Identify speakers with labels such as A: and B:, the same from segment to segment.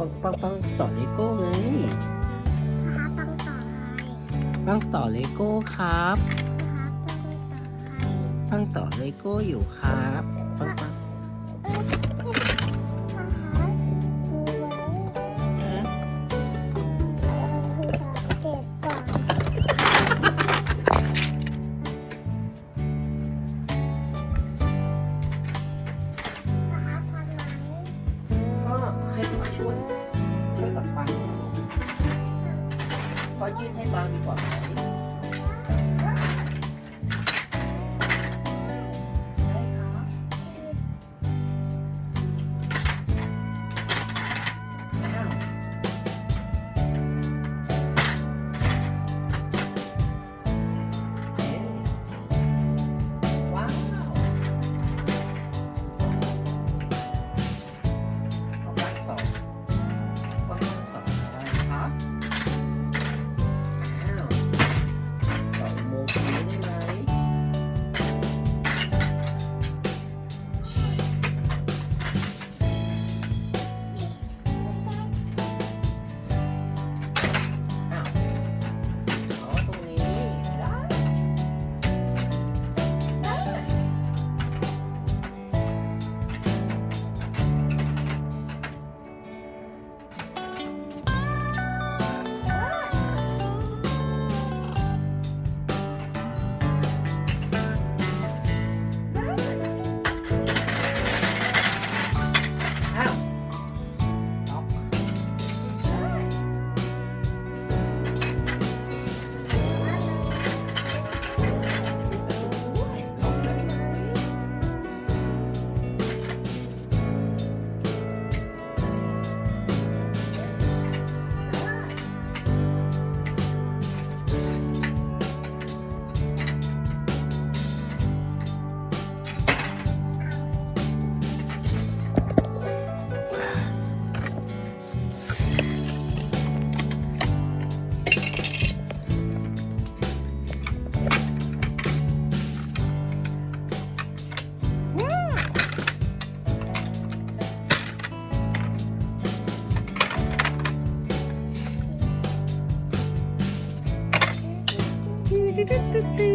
A: ต่อเลโก้ไง
B: นะคะต้องต่ออะไร
A: ปังต่อเลโก้ครับ
B: นะคะต้องต่ออะไร
A: ปังต่อเลโก้อยู่ครับ
B: เ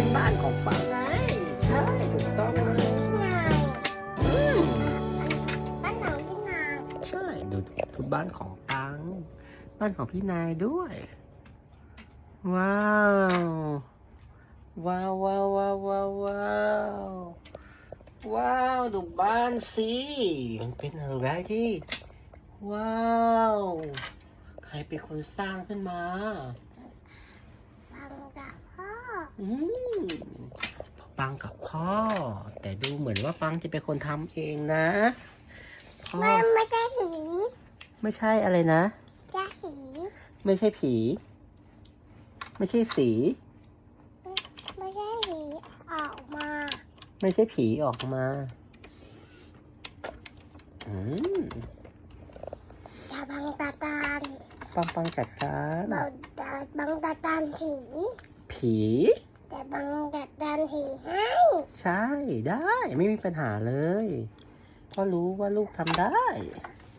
B: เป็
A: น
B: บ้า
A: นของปังไงใช่ถูกต้องเลย
B: ที่น
A: อืม
B: บ้านหนังที่ไหน
A: ใช่ดูดูบ้านของปัง บ้านของพี่นายด้วย ว้าว ว้าวว้าวว้าวว้าวว้าวว้าวดูบ้านสิมันเป็นอะไรที่ ว้าว ใครเป็นคนสร้างขึ้นมา ปังกับพ่อ แต่ดูเหมือนว่าปังจะเป็นคนทำเองนะพ่อ
B: มันไม่ใช่ผี
A: ไม่ใช่อะไรนะ
B: จ้าผี
A: ไม่ใช่ผี ไม่ใช่สี
B: ไม่ใช่ผีออกมา
A: ไม่ใช่ผีออกมาอืม
B: ตาบังตาตาน
A: ปังปังจัดการ
B: บังตาบังตาตานสี
A: ผี
B: แต่บังตาตานสีให้
A: ใช่ได้ไม่มีปัญหาเลยพ่อรู้ว่าลูกทำได้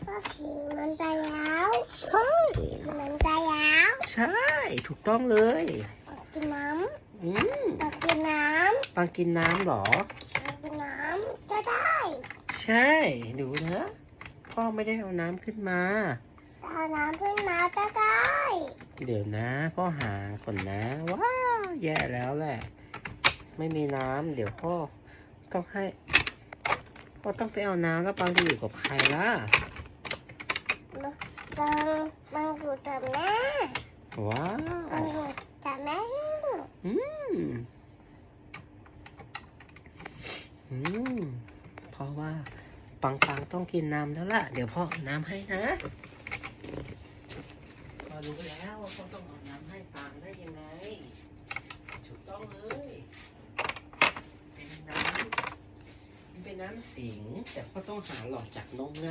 B: ก็ผีมันตายแล้ว
A: ใช่
B: ผีมันตายแล้ว
A: ใช่ ถูกต้องเลย
B: กินน้
A: อืมำ
B: กินน้
A: ปังกินน้ำเหรอำ
B: กินน้ำก็ได้
A: ใช่ ดูนะพ่อไม่ได้เอาน้ำขึ้นมา
B: เอาน้ำขึ้นมาก็ได้
A: เดี๋ยวนะพ่อหาก่อนนะ ว้าวแย่แล้วแหละ ไม่มีน้ำเดี๋ยวพ่อต้องให้พ่อต้องไปเอาน้ำแล้วปังจะอยู่กับใครล่ะ
B: บังมันอยู่แต่แม่
A: ว้า
B: มัน
A: ว
B: อยู่แต่แม่
A: อืมอืมเพราะว่าปังปังต้องกินน้ำแล้วล่ะ เดี๋ยวพ่อเอาน้ำให้นะพอ รู้แล้วว่าเขาต้องเอาน้ำให้ปังได้ยังไง ถูกต้องเลย เป็นน้ำมันเป็นน้ำสิง แต่พ่อต้องหาหลอดจากนมไง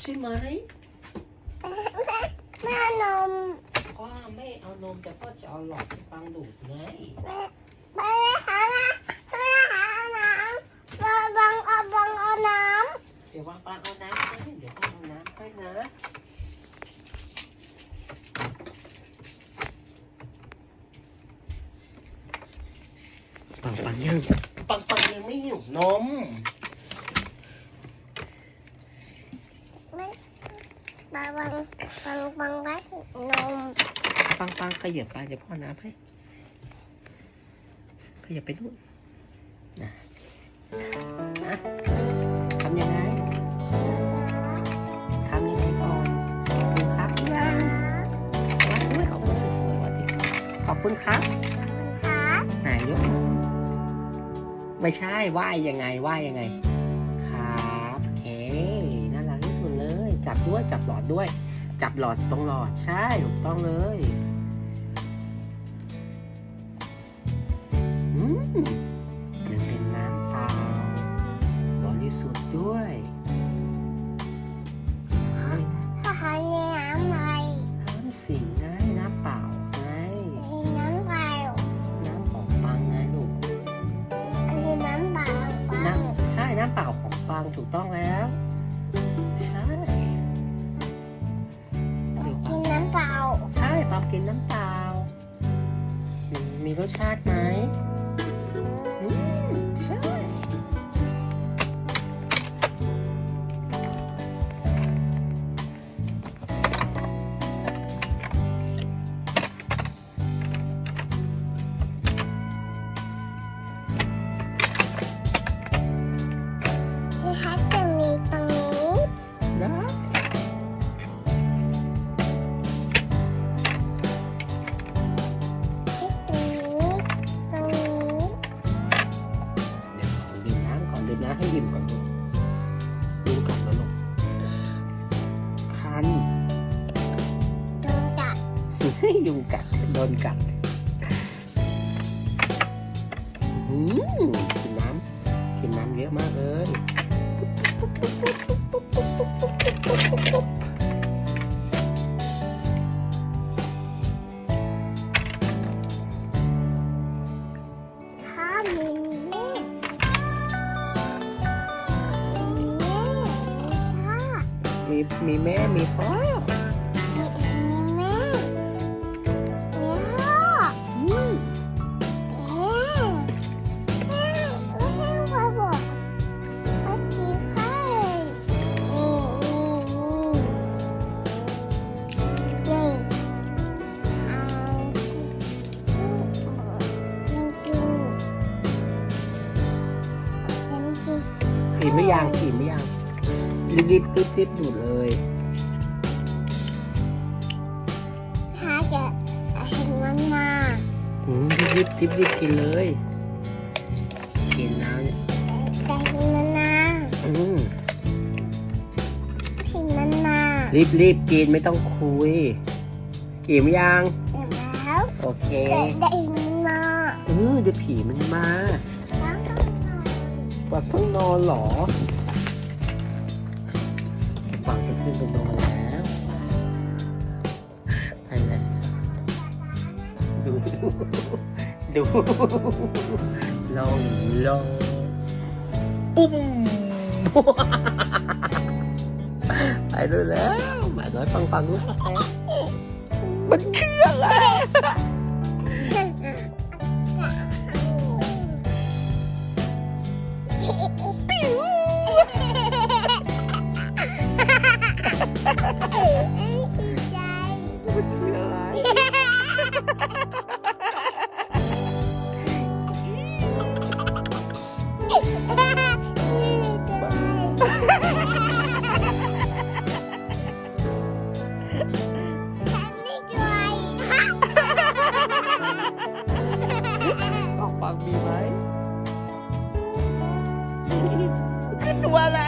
A: ใช่ไหม
B: แม่นม
A: พ่อไม่เอานมแต่พ่อจะเอาหลอดให้ปังดูดไง
B: แม่ไปหาน้ำไปหาน้ำบังบังเอาบังเอาน้
A: เดี๋ยววางปังเอาน้ำให้เดี๋ยวพ่อเอาน้ำให้นะ ปังปังยังปังปังยังไม่หิวนมำ
B: ไม่บังบังบังบังไว้นม
A: ปังปังขยับไปเดี๋ยวพ่อน้ำให้ขยับไปนู่นนะนะทำยังไงทำยังไงก่อนขอบคุณครับยังด้วยขอบคุณสวยๆวันที่ขอบคุณครับ
B: ครับ
A: ไหนยกมือ ไม่ใช่ไหว้ยังไงไหว้ยังไง ครับโอเคน่ารักที่สุดเลย จับด้วยจับหลอดด้วย จับหลอดตรงหลอดใช่ถูกต้องเลย ม ยุงกัดโดนกัดอืมกินน้ำกินน้ำเยอะมากเลย
B: ถ้ามีแม่มีแม่มีพ่อ
A: ไม่ยังผีไม่ยังรีบรีบรีบรีบดูดเลย
B: หาจะเห็นมันมา
A: อืมรีบรีบรีบรีบกินเลยกินน้ำเนี่ย
B: แต่เห็นมันมา
A: อืม
B: เห็นมันมา
A: รีบรีบกินไม่ต้องคุยอิ่มยัง
B: เห็นแล้ว
A: โอเค
B: แต่แต่เห็นมันมา
A: เออเดี๋ยวผีมันมา
B: แล้วก็มา
A: ว่าเพิ่งนอนหรอฟังจะขึ้นไปนอนแล้วไปแล้วดูดูดูลงลงปุ้มไปดูแล้วหมาน้อยฟังฟังรู้ไหมมันเครื่องอะ คือ
B: ตัวอะไร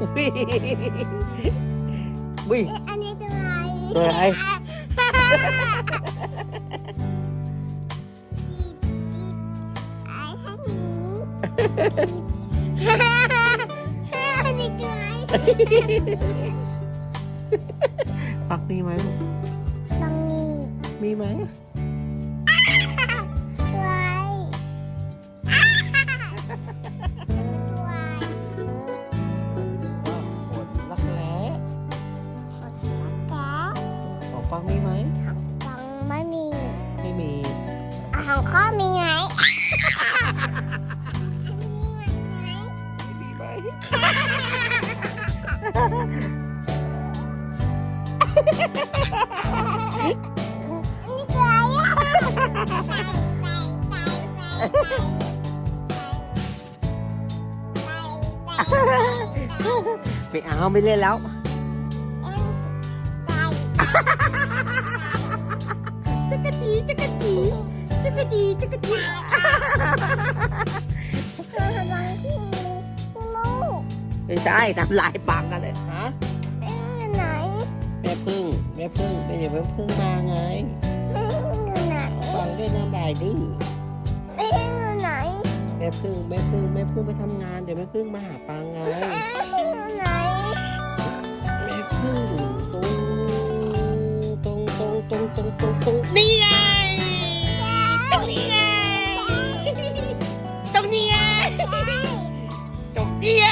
B: อุ้
A: ยอุ้ย
B: อันนี้ตัวอะไร
A: ตัวอะไร
B: นนี้ตัวอะไร
A: ปักมีไหมลูก
B: ตรงนี้
A: มีไหม
B: ไก่
A: ไก่
B: ไก่ไก่ไก่ไก่ไม่
A: เอาไม่เล่นแล้ว
B: จักรจีจักรจีจักรจีจักรจีเธอทำไมพี่พี่มู
A: ไม่ใช่ทำลายปังกันเลยฮะ
B: เอ๊ะอยู่ไหน
A: แม่พึ่งแม่พึ่งเป็นอย่างแม่พึ่งมาไง
B: เอ๊ะอยู่ไหน
A: ปังได้น้ำลายดื้อ ม่พึ่งแม่พึ่งแม่พึ่งไปทำงานเดี๋ยวแม่พึ่งมาหาปังไง
B: ไหน
A: แม่พึ่งตรงตรงตรงตรงตรงตรงตรงนี่ไงตรงนี้ไงตรงนี้ไงตรงนี้ไง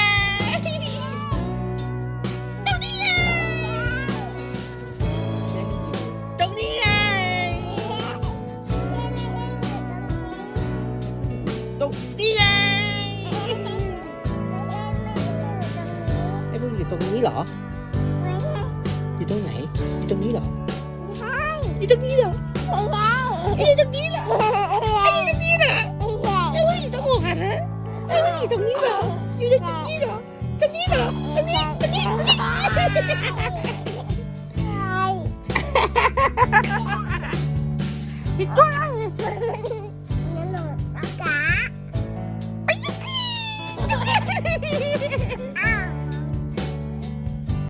A: ผิดตัว